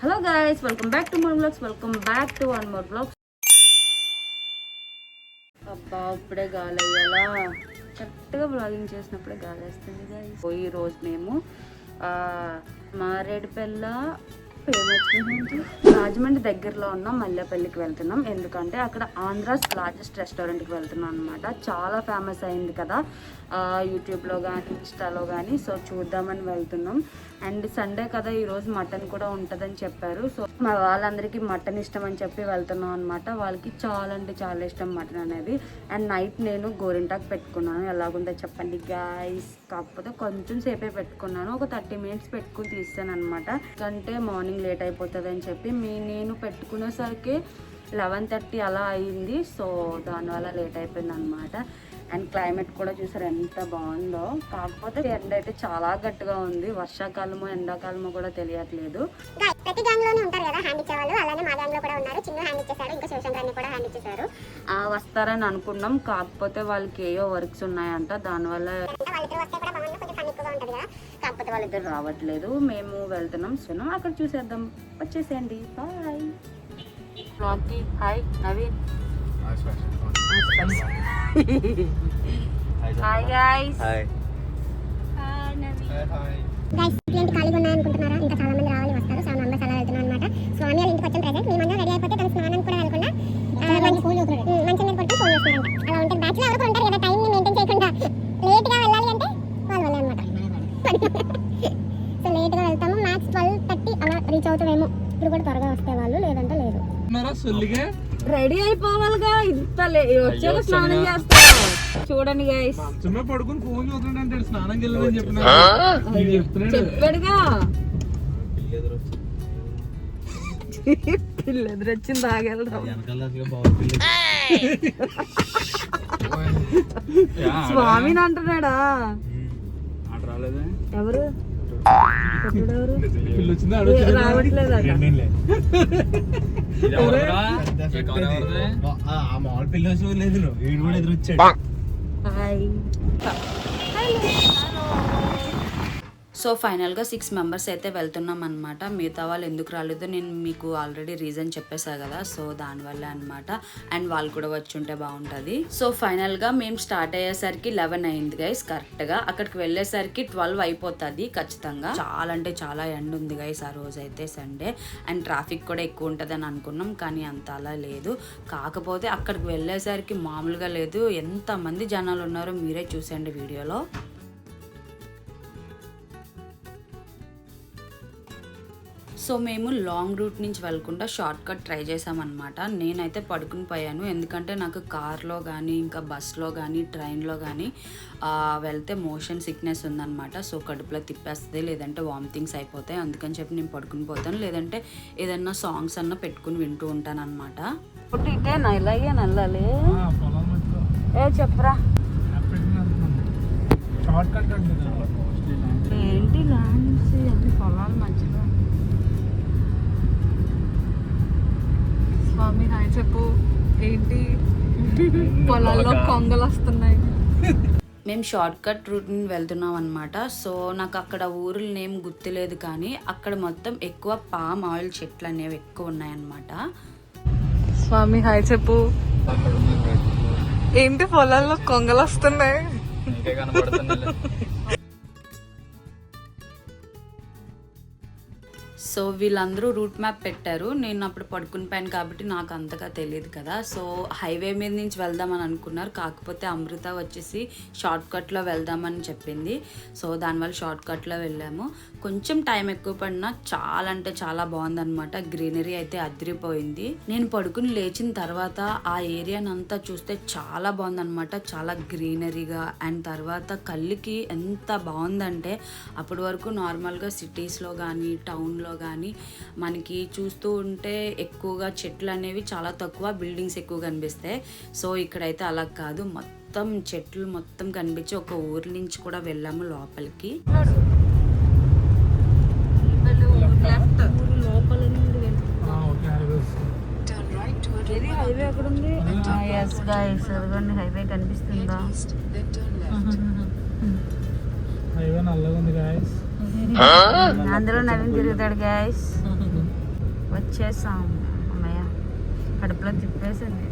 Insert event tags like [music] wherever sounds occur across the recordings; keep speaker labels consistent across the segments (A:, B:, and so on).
A: Hello guys welcome back to more blogs welcome back to one more blogs అబ్బా ఇప్పుడే గాలి అయ్యేలా కరెక్ట్గా బ్లాగింగ్ చేసినప్పుడే గాలి వేస్తుంది గాయస్ ఈ రోజు మేము మారేడుపల్ల రాజమండ్రి దగ్గరలో ఉన్న మల్లెపల్లికి వెళ్తున్నాం. ఎందుకంటే అక్కడ ఆంధ్రాస్ లార్జెస్ట్ రెస్టారెంట్కి వెళ్తున్నాం అనమాట చాలా ఫేమస్ అయింది కదా. యూట్యూబ్లో కానీ ఇన్స్టాలో కానీ సో చూద్దామని వెళ్తున్నాం. అండ్ సండే కదా ఈరోజు మటన్ కూడా ఉంటుందని చెప్పారు. సో మా వాళ్ళందరికీ మటన్ ఇష్టం అని చెప్పి వెళ్తున్నాం అనమాట వాళ్ళకి చాలా అంటే చాలా ఇష్టం మటన్ అనేది. అండ్ నైట్ నేను గోరింటాకు పెట్టుకున్నాను. ఎలాగుందో చెప్పండి గాయస్ కాకపోతే కొంచెం సేపే పెట్టుకున్నాను. ఒక థర్టీ మినిట్స్ పెట్టుకుని తీస్తాను అనమాట అంటే మార్నింగ్ లేట్ అయిపోతుంది అని చెప్పి మీ నేను పెట్టుకునేసరికి లెవెన్ థర్టీ అలా అయింది. సో దానివల్ల లేట్ అయిపోయింది అనమాట అండ్ క్లైమేట్ కూడా చూసారు ఎంత బాగుందో. కాకపోతే ఎండ అయితే చాలా గట్టిగా ఉంది. వర్షాకాలమో ఎండాకాలమో కూడా తెలియట్లేదు.
B: గాయ్ ప్రతి గ్యాంగ్లోనే ఉంటారు కదా హ్యాండ్ ఇచ్చేవాళ్ళు అలానే మా గ్యాంగ్లో కూడా ఉన్నారు. చిన్న హ్యాండ్ ఇచ్చేసాడు. ఇంకా కూడా హ్యాండ్ ఇచ్చేసారు.
A: ఆ, వస్తారని అనుకున్నాం. కాకపోతే వాళ్ళకి ఏయో వర్క్స్ ఉన్నాయంట. దానివల్ల కాకపోతే వాళ్ళిద్దరు రావట్లేదు. మేము వెళ్తున్నాం. సో అక్కడ చూసేద్దాం. వచ్చేసేయండి. Bye బ్లాగ్కి hi Naveen. Hi guys
C: hi
B: guys ఇట్లాంటి ఖాళీగా ఉన్నాయనుకుంటున్నారా రెడీ
A: అయిపోవాలిగా. ఇంత వచ్చాక స్నానం చేస్తా చూడండి గైస్
C: మంచమే పడుకుని ఫోన్ చూస్తున్నాడు స్నానం వెళ్ళదని చెప్పిన
A: చెప్పాడుగా. [laughs] పిల్ల ఎదురొచ్చింది
C: బాగుంది
A: స్వామిని అంటున్నాడా? ఎవరు? [laughs] కొట్టుడు [laughs]
C: మామూలు పిల్లి వచ్చి లేదు వీడు కూడా ఎదురొచ్చాడు
A: హాయ్ సో ఫైనల్గా సిక్స్ మెంబర్స్ అయితే వెళ్తున్నాం అనమాట మిగతా వాళ్ళు ఎందుకు రాలేదు నేను మీకు ఆల్రెడీ రీజన్ చెప్పేశా కదా సో దానివల్ల అనమాట అండ్ వాళ్ళు కూడా వచ్చి ఉంటే బాగుంటుంది. సో ఫైనల్గా మేము స్టార్ట్ అయ్యేసరికి లెవెన్ అయింది గైస్ కరెక్ట్గా. అక్కడికి వెళ్ళేసరికి ట్వెల్వ్ అయిపోతుంది ఖచ్చితంగా. చాలా అంటే చాలా ఎండ్ ఉంది గైస్ ఆ రోజు అయితే సండే అండ్ ట్రాఫిక్ కూడా ఎక్కువ ఉంటుందని అనుకున్నాం కానీ అంత అలా లేదు. కాకపోతే అక్కడికి వెళ్ళేసరికి మామూలుగా లేదు. ఎంతమంది జనాలు ఉన్నారో మీరే చూసేయండి వీడియోలో. సో మేము లాంగ్ రూట్ నుంచి వెళ్ళకుండా షార్ట్ కట్ ట్రై చేసామన్నమాట. నేనైతే పడుకుని పోయాను. ఎందుకంటే నాకు కార్లో కానీ ఇంకా బస్లో కానీ ట్రైన్లో కానీ ఆ, వెళ్తే మోషన్ సిక్నెస్ ఉందన్నమాట. సో కడుపులో తిప్పేస్తుంది లేదంటే వామిటింగ్స్ అయిపోతాయి. అందుకని చెప్పి నేను పడుకుని పోతాను. లేదంటే ఏదన్నా సాంగ్స్ అన్న పెట్టుకుని వింటూ ఉంటాను అనమాట నల్లాలి ఏ చెప్పరా. ఏంటి ల్యాండ్స్ అన్ని పొలాలు మధ్యలో
D: స్వామి హాయ్ చెప్పు. ఏంటి? [laughs] పొలాల్లో కొంగలు వస్తున్నాయి
A: మేము షార్ట్ కట్ రూట్ని వెళ్తున్నాం అనమాట సో నాకు అక్కడ ఊరుల నేమ్ గుర్తులేదు కానీ అక్కడ మొత్తం ఎక్కువ పామ్ ఆయిల్ చెట్లు అనేవి ఎక్కువ ఉన్నాయన్నమాట.
D: స్వామి హాయ్ చెప్పు. ఏంటి పొలాల్లో కొంగలు వస్తున్నాయి
A: సో వీళ్ళందరూ రూట్ మ్యాప్ పెట్టారు. నేను అప్పుడు పడుకుని పోయాను కాబట్టి నాకు అంతగా తెలియదు కదా. సో హైవే మీద నుంచి వెళ్దామని అనుకున్నారు. కాకపోతే అమృత వచ్చేసి షార్ట్ కట్లో వెళ్దామని చెప్పింది. సో దానివల్ల షార్ట్ కట్లో వెళ్ళాము. కొంచెం టైం ఎక్కువ పడినా చాలా అంటే చాలా బాగుందనమాట గ్రీనరీ అయితే అదిరిపోయింది. నేను పడుకుని లేచిన తర్వాత ఆ ఏరియానంతా చూస్తే చాలా బాగుందనమాట చాలా గ్రీనరీగా అండ్ తర్వాత కళ్ళుకి ఎంత బాగుందంటే అప్పటి వరకు నార్మల్గా సిటీస్లో కానీ టౌన్లో కానీ మనకి చూస్తూ ఉంటే ఎక్కువగా చెట్లు అనేవి చాలా తక్కువ బిల్డింగ్స్ ఎక్కువ కనిపిస్తాయి. సో ఇక్కడైతే అలా కాదు. మొత్తం చెట్లు మొత్తం కనిపించి ఒక ఊరి నుంచి కూడా వెళ్ళాము లోపలికి. ఉంది ఎస్ అదిగోండి హైవే కనిపిస్తుందా
C: హైవే నల్లగా ఉంది గాయస్
A: అందులో నవీన్ తిరుగుతాడు గ్యాస్ వచ్చేసాం. అమ్మయ్య కడుపులో తిప్పేసింది.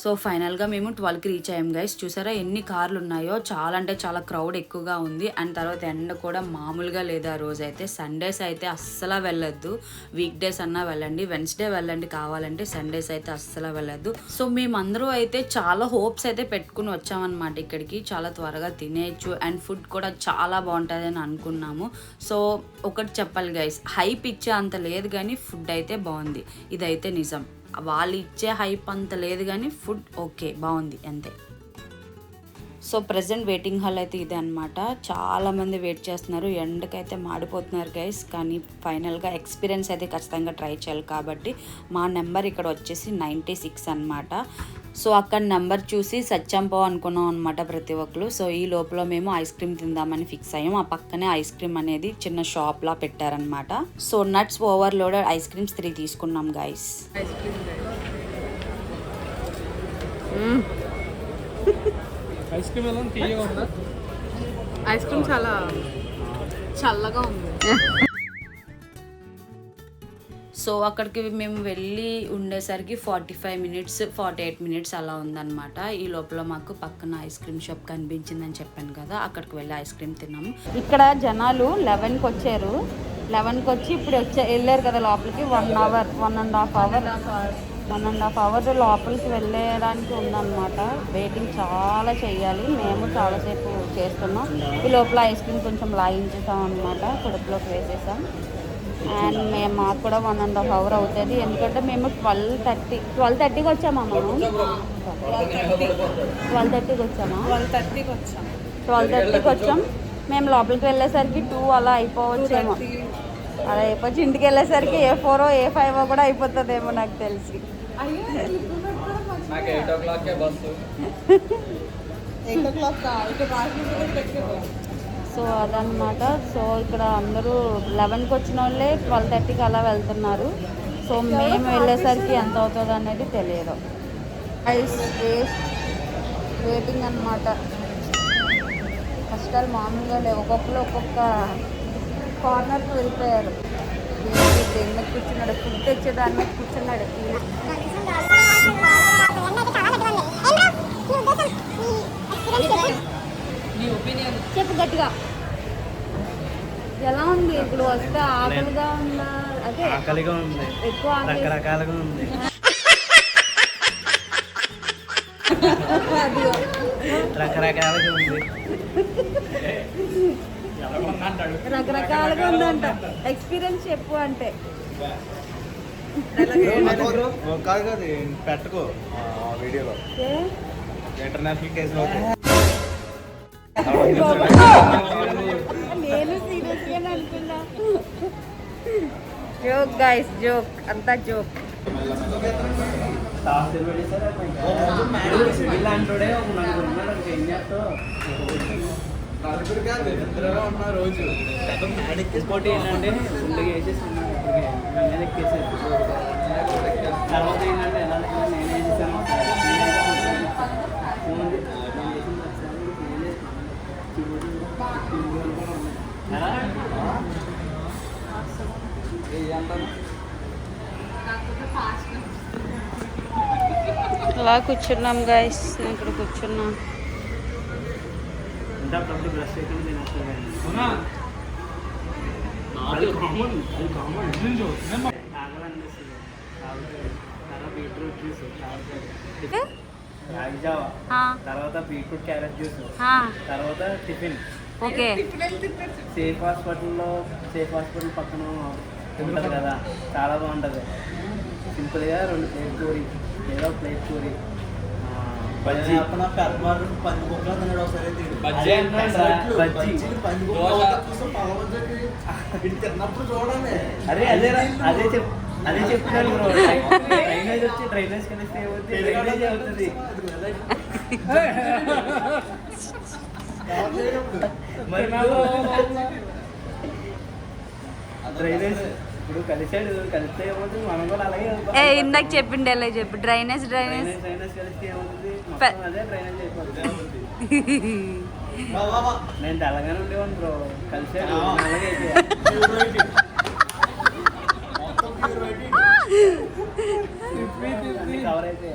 A: సో ఫైనల్గా మేము ట్వెల్వ్కి రీచ్ అయ్యాం గైస్ చూసారా ఎన్ని కార్లు ఉన్నాయో? చాలా అంటే చాలా క్రౌడ్ ఎక్కువగా ఉంది. అండ్ తర్వాత ఎండ కూడా మామూలుగా లేదు ఆ రోజు అయితే. సండేస్ అయితే అస్సలు వెళ్ళొద్దు. వీక్ డేస్ అన్నా వెళ్ళండి. వెన్స్డే వెళ్ళండి కావాలంటే సండేస్ అయితే అస్సలు వెళ్ళొద్దు. సో మేమందరూ అయితే చాలా హోప్స్ అయితే పెట్టుకుని వచ్చామన్నమాట ఇక్కడికి. చాలా త్వరగా తినేయచ్చు. అండ్ ఫుడ్ కూడా చాలా బాగుంటుంది అని అనుకున్నాము. సో ఒకటి చెప్పాలి గైస్ హైప్ ఇచ్చే అంత లేదు కానీ ఫుడ్ అయితే బాగుంది. ఇదైతే నిజం. వాళ్ళు ఇచ్చే హైప్ అంత లేదు కానీ ఫుడ్ ఓకే బాగుంది అంతే. సో ప్రజెంట్ వెయిటింగ్ హాల్ అయితే ఇదే అనమాట చాలా మంది వెయిట్ చేస్తున్నారు. ఎండకైతే మాడిపోతున్నారు గైస్. కానీ ఫైనల్గా ఎక్స్పీరియన్స్ అయితే ఖచ్చితంగా ట్రై చేయాలి కాబట్టి మా నెంబర్ ఇక్కడ వచ్చేసి నైంటీ సిక్స్ అనమాట సో అక్కడ నెంబర్ చూసి సత్యంపో అనుకున్నాం అనమాట ప్రతి ఒక్కరు. సో ఈ లోపల మేము ఐస్ క్రీమ్ తిందామని ఫిక్స్ అయ్యాం. ఆ పక్కనే ఐస్ క్రీమ్ అనేది చిన్న షాప్ లా పెట్టారనమాట so nuts overloaded ice creams three తీసుకున్నాం guys.
D: Ice cream
C: ice cream ఎలా తీయగా ఉందా?
D: ఐస్ క్రీమ్ చాలా చల్లగా ఉంది.
A: సో అక్కడికి మేము వెళ్ళి ఉండేసరికి forty five minutes forty eight minutes అలా ఉందన్నమాట. ఈ లోపల మాకు పక్కన ఐస్ క్రీమ్ షాప్ కనిపించిందని చెప్పాను కదా అక్కడికి వెళ్ళి ఐస్ క్రీమ్ తిన్నాము ఇక్కడ జనాలు లెవెన్కి వచ్చారు. లెవెన్కి వచ్చి ఇప్పుడు వచ్చే వెళ్ళారు కదా లోపలికి one hour one and half hour. One and half hour లోపలికి వెళ్ళడానికి ఉందన్నమాట. వెయిటింగ్ చాలా చెయ్యాలి మేము చాలాసేపు చేస్తున్నాం. ఈ లోపల ఐస్ క్రీమ్ కొంచెం లాగించేసాం అనమాట కడుపులోకి వేసేసాం. అండ్ మేము మాకు కూడా వన్ అండ్ హాఫ్ అవర్ అవుతుంది. ఎందుకంటే మేము ట్వెల్వ్ థర్టీ ట్వెల్వ్ థర్టీకి వచ్చామా మనం ట్వెల్వ్ థర్టీకి వచ్చామా?
D: ట్వెల్వ్ థర్టీకి వచ్చాం.
A: ట్వెల్వ్ థర్టీకి వచ్చాం. మేము లోపలికి వెళ్ళేసరికి టూ అలా అయిపోవచ్చేమో. అలా అయిపోవచ్చు ఇంటికి వెళ్ళేసరికి ఏ ఫోరో ఏ ఫైవ్ కూడా అయిపోతుందేమో నాకు తెలిసి.
C: నాకు eight o'clock bus.
D: Eight o'clock
A: so అదనమాట సో ఇక్కడ అందరూ లెవెన్కి వచ్చిన వాళ్ళే ట్వెల్వ్ థర్టీకి అలా వెళ్తున్నారు. సో మేము వెళ్ళేసరికి ఎంత అవుతుంది అనేది తెలియదు. ఐస్ వేస్ట్ వెయిటింగ్ అనమాట కష్టాలు మామూలుగా లేవు ఒక్కొక్కరు ఒక్కొక్క కార్నర్కి వెళ్ళిపోయారు. దేని మీద కూర్చున్నాడు ఫుడ్ తెచ్చే దాని మీద కూర్చున్నాడు. చెప్పు గట్టిగా. ఎలా ఉంది? ఇప్పుడు వస్తే ఆకలిగా ఉందా? అదే
C: ఆకలిగా ఉంది.
A: ఎక్కువ
C: రకరకాలుగా ఉంది. రకరకాలుగా ఉంది.
A: రకరకాలుగా ఉందంట. ఎక్స్పీరియన్స్ చెప్పు అంటే.
C: పెట్టుకో వీడియోలో.
A: ఏ?
C: ఇంటర్నేషనల్ కేసులో
A: నేను సీరియస్గా అనుకున్నా జోక్ గైస్ జోక్ అంతా జోక్
C: రోజు పోటీ ఏంటంటే ముందుగా వేసేసి తర్వాత ఏంటంటే
A: అలా కూర్చున్నాం గైస్ ఇక్కడ కూర్చున్నాం.
C: తర్వాత బీట్రూట్ క్యారెట్ జ్యూస్
A: ఆ,
C: తర్వాత టిఫిన్.
A: ఓకే.
C: సేఫ్ హాస్పిటల్లో సేఫ్ హాస్పిటల్ పక్కన ఉంటుంది కదా చాలా బాగుంటుంది. సింపుల్గా రెండు ప్లేట్ పూరి ఏదో ప్లేట్ పూరి. బజ్జీ. బజ్జీ. బజ్జీ. అరే అదే రా, అదే చెప్ అదే చెప్తాను బ్రో. డ్రైనేజ్ వచ్చి డ్రైనేజ్ కలిస్తే ఏమవుతుంది డ్రైనేజ్ అవుతుంది. మరి డ్రైనేజ్
A: ఏ ఇందాక చెప్పిండే అలా చెప్పు. Drainage drainage.
C: నేను తెలంగాణ ఉండేవాను బ్రో. కలిసే కవర్ అయితే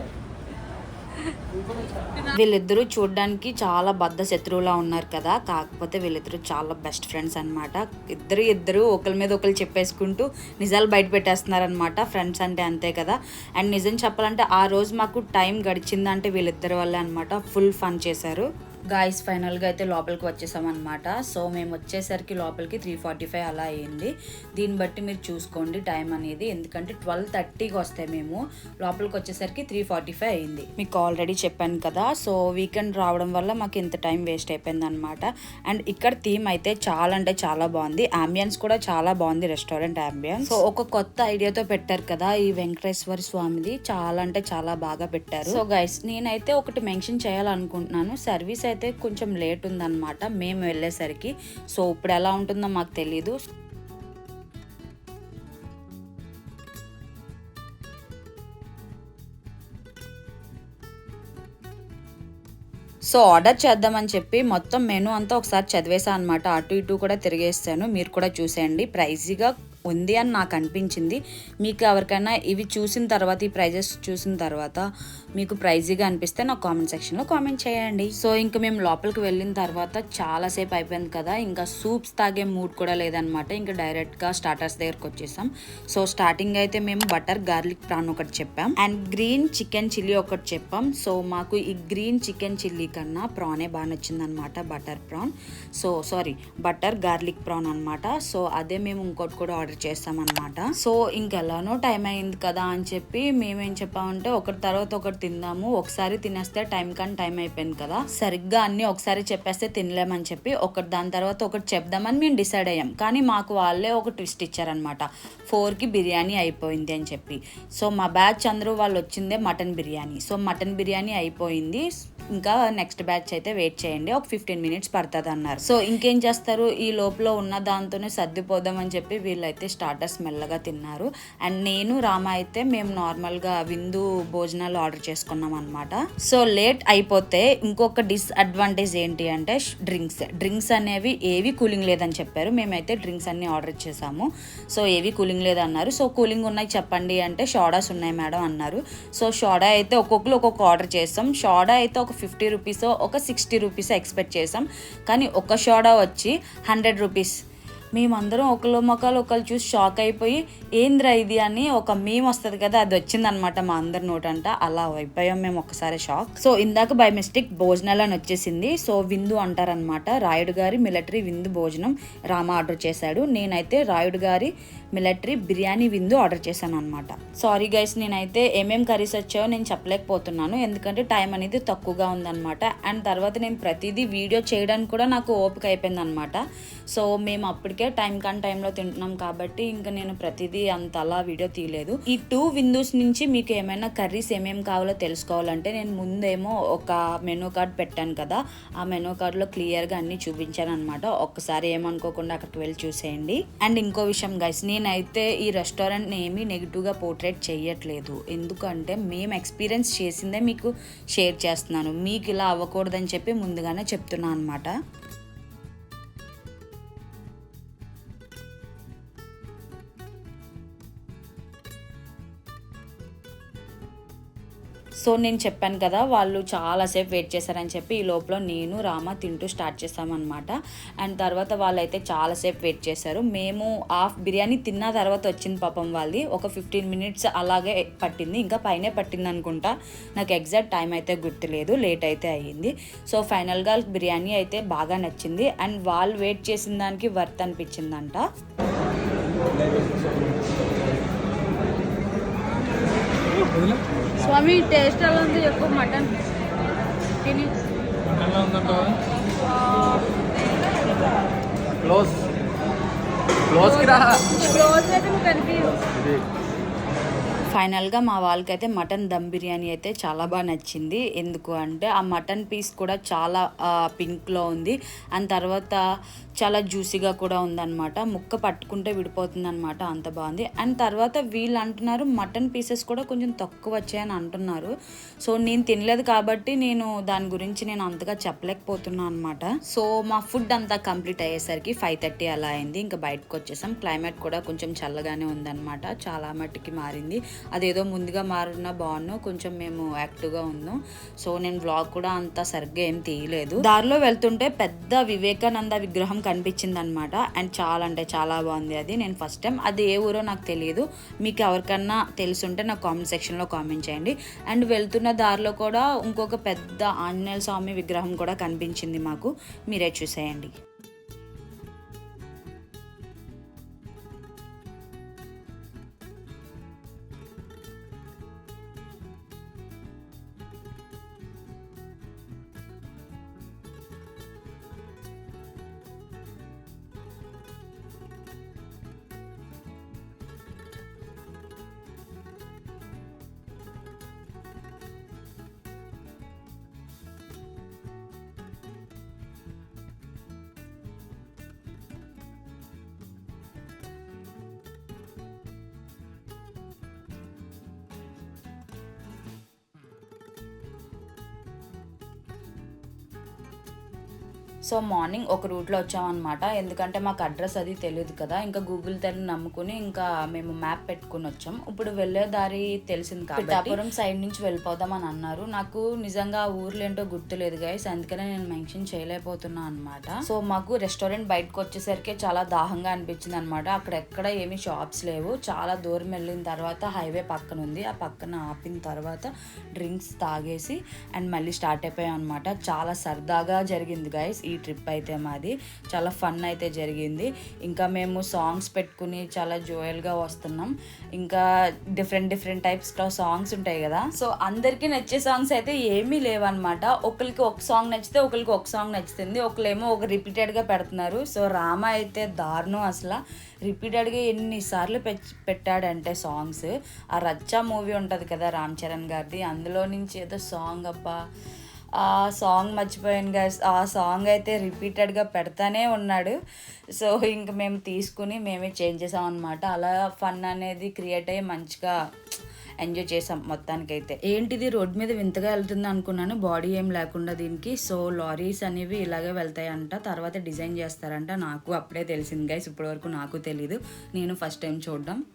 A: వీళ్ళిద్దరూ చూడడానికి చాలా బద్ద శత్రువులా ఉన్నారు కదా. కాకపోతే వీళ్ళిద్దరూ చాలా బెస్ట్ ఫ్రెండ్స్ అన్నమాట. ఇద్దరు ఇద్దరు ఒకరి మీద ఒకరు చెప్పేసుకుంటూ నిజాలు బయట పెట్టేస్తున్నారనమాట ఫ్రెండ్స్ అంటే అంతే కదా. అండ్ నిజం చెప్పాలంటే ఆ రోజు మాకు టైం గడిచిందంటే వీళ్ళిద్దరి వల్లే అనమాట ఫుల్ ఫన్ చేశారు. గాయస్ ఫైనల్గా అయితే లోపలికి వచ్చేసామన్నమాట. సో మేము వచ్చేసరికి లోపలికి త్రీ ఫార్టీ ఫైవ్ అలా అయ్యింది దీన్ని బట్టి మీరు చూసుకోండి టైం అనేది. ఎందుకంటే ట్వెల్వ్ థర్టీకి వస్తాయి మేము. లోపలికి వచ్చేసరికి త్రీ ఫార్టీ ఫైవ్ అయింది. మీకు ఆల్రెడీ చెప్పాను కదా. సో వీకెండ్ రావడం వల్ల మాకు ఇంత టైం వేస్ట్ అయిపోయింది అనమాట అండ్ ఇక్కడ థీమ్ అయితే చాలా అంటే చాలా బాగుంది. అంబియన్స్ కూడా చాలా బాగుంది రెస్టారెంట్ అంబియన్స్ సో ఒక కొత్త ఐడియాతో పెట్టారు కదా ఈ వెంకటేశ్వర స్వామిది. చాలా అంటే చాలా బాగా పెట్టారు. సో గైస్ నేనైతే ఒకటి మెన్షన్ చేయాలనుకుంటున్నాను. సర్వీస్ అయితే కొంచెం లేట్ ఉందన్నమాట. మేము వెళ్ళేసరికి. సో ఇప్పుడు ఎలా ఉంటుందో మాకు తెలీదు. సో ఆర్డర్ చేద్దామని చెప్పి మొత్తం మెనూ అంతా ఒకసారి చదివేసా అనమాట అటు ఇటు కూడా తిరిగేస్తాను మీరు కూడా చూసేయండి. ప్రైజీగా ఉంది అని నాకు అనిపించింది. మీకు ఎవరికైనా ఇవి చూసిన తర్వాత ఈ ప్రైజెస్ చూసిన తర్వాత మీకు ప్రైజీగా అనిపిస్తే నాకు కామెంట్ సెక్షన్లో కామెంట్ చేయండి. సో ఇంకా మేము లోపలికి వెళ్ళిన తర్వాత చాలాసేపు అయిపోయింది కదా ఇంకా సూప్స్ తాగే మూడ్ కూడా లేదనమాట ఇంకా డైరెక్ట్గా స్టార్టర్స్ దగ్గరకు వచ్చేసాం. సో స్టార్టింగ్ అయితే మేము బటర్ గార్లిక్ ప్రాన్ ఒకటి చెప్పాం. అండ్ గ్రీన్ చికెన్ చిల్లీ ఒకటి చెప్పాం. సో మాకు ఈ గ్రీన్ చికెన్ చిల్లీ కన్నా ప్రానే బాగా నచ్చిందనమాట butter prawn. So sorry butter garlic prawn అనమాట సో అదే మేము ఇంకోటి కూడా ఆర్డర్ ఆర్డర్ అనమాట సో ఇంకెలానో టైం అయింది కదా అని చెప్పి మేమేం చెప్పామంటే ఒకటి తర్వాత ఒకటి తిందాము ఒకసారి తినేస్తే టైం కానీ టైం అయిపోయింది కదా. సరిగ్గా అన్ని ఒకసారి చెప్పేస్తే తినలేమని చెప్పి ఒకటి దాని తర్వాత ఒకటి చెప్దామని మేము డిసైడ్ అయ్యాం. కానీ మాకు వాళ్ళే ఒక ట్విస్ట్ ఇచ్చారనమాట ఫోర్కి బిర్యానీ అయిపోయింది అని చెప్పి. సో మా బ్యాచ్ అందరూ వాళ్ళు వచ్చిందే mutton biryani. So mutton biryani అయిపోయింది. ఇంకా నెక్స్ట్ బ్యాచ్ అయితే వెయిట్ చేయండి. ఒక ఫిఫ్టీన్ మినిట్స్ పడుతుంది అన్నారు. సో ఇంకేం చేస్తారు? ఈ లోపల ఉన్న దాంతోనే సర్దిపోదామని చెప్పి వీళ్ళైతే స్టార్టర్స్ మెల్లగా తిన్నారు. అండ్ నేను రామ అయితే మేము నార్మల్గా విందు భోజనాలు ఆర్డర్ చేసుకున్నాం అనమాట సో లేట్ అయిపోతే ఇంకొక డిస్అడ్వాంటేజ్ ఏంటి అంటే డ్రింక్స్. డ్రింక్స్ అనేవి ఏవి కూలింగ్ లేదని చెప్పారు. మేమైతే డ్రింక్స్ అన్నీ ఆర్డర్ చేసాము. సో ఏవి కూలింగ్ లేదన్నారు. సో కూలింగ్ ఉన్నాయి చెప్పండి అంటే షోడాస్ ఉన్నాయి మేడం అన్నారు. సో షోడా అయితే ఒక్కొక్కరు ఒక్కొక్క ఆర్డర్ చేస్తాం. షోడా అయితే ఒక ఫిఫ్టీ రూపీస్ ఒక సిక్స్టీ రూపీస్ ఎక్స్పెక్ట్ చేసాం కానీ ఒక షోడా వచ్చి హండ్రెడ్ రూపీస్. మేమందరం ఒకళ్ళ మొక్కలు ఒకళ్ళు చూసి షాక్ అయిపోయి ఏంద్రా ఇది? అని ఒక మేము వస్తుంది కదా అది వచ్చిందనమాట మా అందరి నోటంట. అలా అయిపోయాం మేము ఒకసారి షాక్. సో ఇందాక బై మిస్టేక్ భోజనాలు అని వచ్చేసింది. సో విందు అంటారనమాట రాయుడు గారి మిలిటరీ విందు భోజనం రామ ఆర్డర్ చేశాడు. నేనైతే రాయుడు గారి మిలటరీ బిర్యానీ విందు ఆర్డర్ చేశాను అనమాట సారీ గైస్ నేనైతే ఏమేం కర్రీస్ వచ్చాయో నేను చెప్పలేకపోతున్నాను. ఎందుకంటే టైం అనేది తక్కువగా ఉందన్నమాట. అండ్ తర్వాత నేను ప్రతిదీ వీడియో చేయడానికి కూడా నాకు ఓపిక అయిపోయింది అనమాట సో మేము అప్పటికే టైం కాని టైంలో తింటున్నాం కాబట్టి ఇంకా నేను ప్రతిదీ అంత అలా వీడియో తీయలేదు. ఈ టూ విందోస్ నుంచి మీకు ఏమైనా కర్రీస్ ఏమేమి కావాలో తెలుసుకోవాలంటే నేను ముందేమో ఒక మెనూ కార్డ్ పెట్టాను కదా. ఆ మెనూ కార్డ్లో క్లియర్గా అన్ని చూపించాను అనమాట ఒక్కసారి ఏమనుకోకుండా అక్కడికి వెళ్ళి చూసేయండి. అండ్ ఇంకో విషయం గైస్ నేను నేనైతే ఈ రెస్టారెంట్ని ఏమీ నెగిటివ్గా పోర్ట్రేట్ చేయట్లేదు. ఎందుకంటే మేము ఎక్స్పీరియన్స్ చేసిందే మీకు షేర్ చేస్తున్నాను. మీకు ఇలా అవ్వకూడదని చెప్పి ముందుగానే చెప్తున్నాను అనమాట సో నేను చెప్పాను కదా వాళ్ళు చాలాసేపు వెయిట్ చేశారని చెప్పి ఈ లోపల నేను రామ తింటూ స్టార్ట్ చేస్తామన్నమాట. అండ్ తర్వాత వాళ్ళైతే చాలాసేపు వెయిట్ చేశారు. మేము హాఫ్ బిర్యానీ తిన్న తర్వాత వచ్చింది పాపం వాళ్ళది. ఒక ఫిఫ్టీన్ మినిట్స్ అలాగే పట్టింది. ఇంకా పైనే పట్టింది అనుకుంటా. నాకు ఎగ్జాక్ట్ టైం అయితే గుర్తులేదు. లేట్ అయితే అయ్యింది. సో ఫైనల్గా బిర్యానీ అయితే బాగా నచ్చింది. అండ్ వాళ్ళు వెయిట్ చేసిన దానికి వర్త్ అనిపించిందంట.
D: స్వామి టేస్ట్ ఎలా ఉంది? ఎక్కువ మటన్ తిని.
C: క్లోజ్. రా
D: క్లోజ్ అయితే కనిపించదు
C: ఇది.
A: ఫైనల్గా మా వాళ్ళకైతే మటన్ దమ్ బిర్యానీ అయితే చాలా బాగా నచ్చింది. ఎందుకు అంటే ఆ మటన్ పీస్ కూడా చాలా పింక్లో ఉంది. అండ్ తర్వాత చాలా జ్యూసీగా కూడా ఉందన్నమాట. ముక్క పట్టుకుంటే విడిపోతుంది అనమాట అంత బాగుంది. అండ్ తర్వాత వీళ్ళు అంటున్నారు మటన్ పీసెస్ కూడా కొంచెం తక్కువ వచ్చాయని అంటున్నారు. సో నేను తినలేదు కాబట్టి నేను దాని గురించి నేను అంతగా చెప్పలేకపోతున్నాను అనమాట సో మా ఫుడ్ అంతా కంప్లీట్ అయ్యేసరికి ఫైవ్ థర్టీ అలా అయింది. ఇంకా బయటకు వచ్చేసాం. క్లైమేట్ కూడా కొంచెం చల్లగానే ఉందన్నమాట. చాలా మట్టుకి మారింది. అదేదో ముందుగా మారినా బాగున్నాం కొంచెం మేము యాక్టివ్గా ఉన్నాం. సో నేను వ్లాగ్ కూడా అంత సరిగ్గా ఏం తీయలేదు. దారిలో వెళ్తుంటే పెద్ద వివేకానంద విగ్రహం కనిపించింది అనమాట అండ్ చాలా అంటే చాలా బాగుంది అది. నేను ఫస్ట్ టైం అది ఏ ఊరో నాకు తెలియదు. మీకు ఎవరికన్నా తెలుసుంటే నాకు కామెంట్ సెక్షన్లో కామెంట్ చేయండి. అండ్ వెళ్తున్న దారిలో కూడా ఇంకొక పెద్ద ఆంజనేయ స్వామి విగ్రహం కూడా కనిపించింది మాకు. మీరే చూసేయండి. సో మార్నింగ్ ఒక రూట్లో వచ్చామన్నమాట. ఎందుకంటే మాకు అడ్రస్ అది తెలియదు కదా. ఇంకా గూగుల్ తెల్లి నమ్ముకుని ఇంకా మేము మ్యాప్ పెట్టుకుని వచ్చాం. ఇప్పుడు వెళ్ళే దారి తెలిసింది కాబట్టి పిఠాపురం సైడ్ నుంచి వెళ్ళిపోదాం అని అన్నారు. నాకు నిజంగా ఊర్లు ఊర్లో ఏంటో గుర్తులేదు గైస్ అందుకనే నేను మెన్షన్ చేయలేకపోతున్నా అనమాట సో మాకు రెస్టారెంట్ బయటకు వచ్చేసరికి చాలా దాహంగా అనిపించింది అనమాట అక్కడ ఎక్కడ ఏమీ షాప్స్ లేవు. చాలా దూరం వెళ్ళిన తర్వాత హైవే పక్కన ఉంది. ఆ పక్కన ఆపిన తర్వాత డ్రింక్స్ తాగేసి అండ్ మళ్ళీ స్టార్ట్ అయిపోయాం అనమాట చాలా సరదాగా జరిగింది గైస్ ఈ ట్రిప్ అయితే మాది. చాలా ఫన్ అయితే జరిగింది. ఇంకా మేము సాంగ్స్ పెట్టుకుని చాలా జోయల్గా వస్తున్నాం. ఇంకా డిఫరెంట్ డిఫరెంట్ టైప్స్లో సాంగ్స్ ఉంటాయి కదా. సో అందరికీ నచ్చే సాంగ్స్ అయితే ఏమీ లేవన్నమాట. ఒకరికి ఒక సాంగ్ నచ్చితే ఒకరికి ఒక సాంగ్ నచ్చుతుంది. ఒకళ్ళేమో ఒక రిపీటెడ్గా పెడుతున్నారు. సో రామ అయితే దారుణం అసలు. రిపీటెడ్గా ఎన్నిసార్లు పె పెట్టాడంటే సాంగ్స్. ఆ రచ్చా మూవీ ఉంటుంది కదా రామ్ చరణ్ గారిది. అందులో నుంచి ఏదో సాంగ్ అబ్బా. ఆ సాంగ్ మర్చిపోయాను గైస్ ఆ సాంగ్ అయితే రిపీటెడ్గా పెడతానే ఉన్నాడు. సో ఇంక మేము తీసుకుని మేమే చేంజ్ చేసాం అనమాట అలా ఫన్ అనేది క్రియేట్ అయ్యి మంచిగా ఎంజాయ్ చేసాం మొత్తానికైతే. ఏంటిది? రోడ్ మీద వింతగా వెళ్తుంది అనుకున్నాను. బాడీ ఏం లేకుండా దీనికి. సో లారీస్ అనేవి ఇలాగే వెళ్తాయంట. తర్వాత డిజైన్ చేస్తారంట. నాకు అప్పుడే తెలిసింది గైస్ ఇప్పటివరకు నాకు తెలీదు. నేను ఫస్ట్ టైం చూడడం.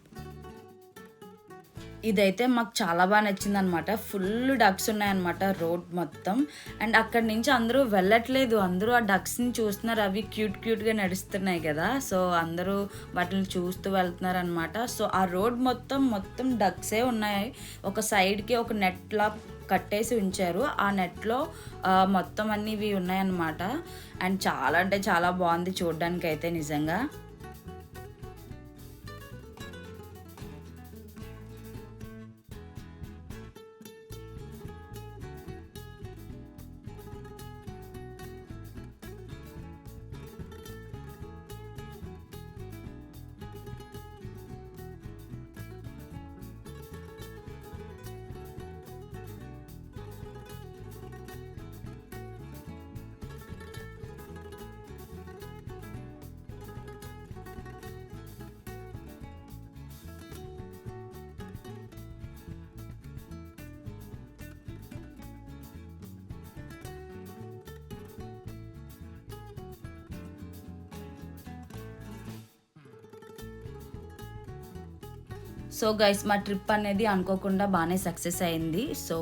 A: ఇదైతే మాకు చాలా బాగా నచ్చింది అనమాట ఫుల్ డక్స్ ఉన్నాయన్నమాట రోడ్ మొత్తం. అండ్ అక్కడి నుంచి అందరూ వెళ్ళట్లేదు. అందరూ ఆ డక్స్ని చూస్తున్నారు. అవి క్యూట్ క్యూట్గా నడుస్తున్నాయి కదా. సో అందరూ వాటిని చూస్తూ వెళ్తున్నారు అనమాట సో ఆ రోడ్ మొత్తం మొత్తం డక్సే ఉన్నాయి. ఒక సైడ్కి ఒక నెట్లా కట్టేసి ఉంచారు. ఆ నెట్లో మొత్తం అన్నీ ఇవి ఉన్నాయన్నమాట. అండ్ చాలా అంటే చాలా బాగుంది చూడడానికి అయితే నిజంగా. సో గైస్ మా ట్రిప్ అనేది అనుకోకుండా బాగానే సక్సెస్ అయింది. సో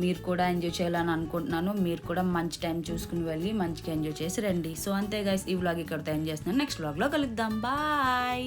A: మీరు కూడా ఎంజాయ్ చేయాలని అనుకుంటున్నాను. మీరు కూడా మంచి టైం చూసుకుని వెళ్ళి మంచిగా ఎంజాయ్ చేసి రండి. సో అంతే గైస్ ఈ వ్లాగ్ ఇక్కడితో ఎంజాయ్ చేస్తున్నాను. నెక్స్ట్ వ్లాగ్లో కలుద్దాం. బాయ్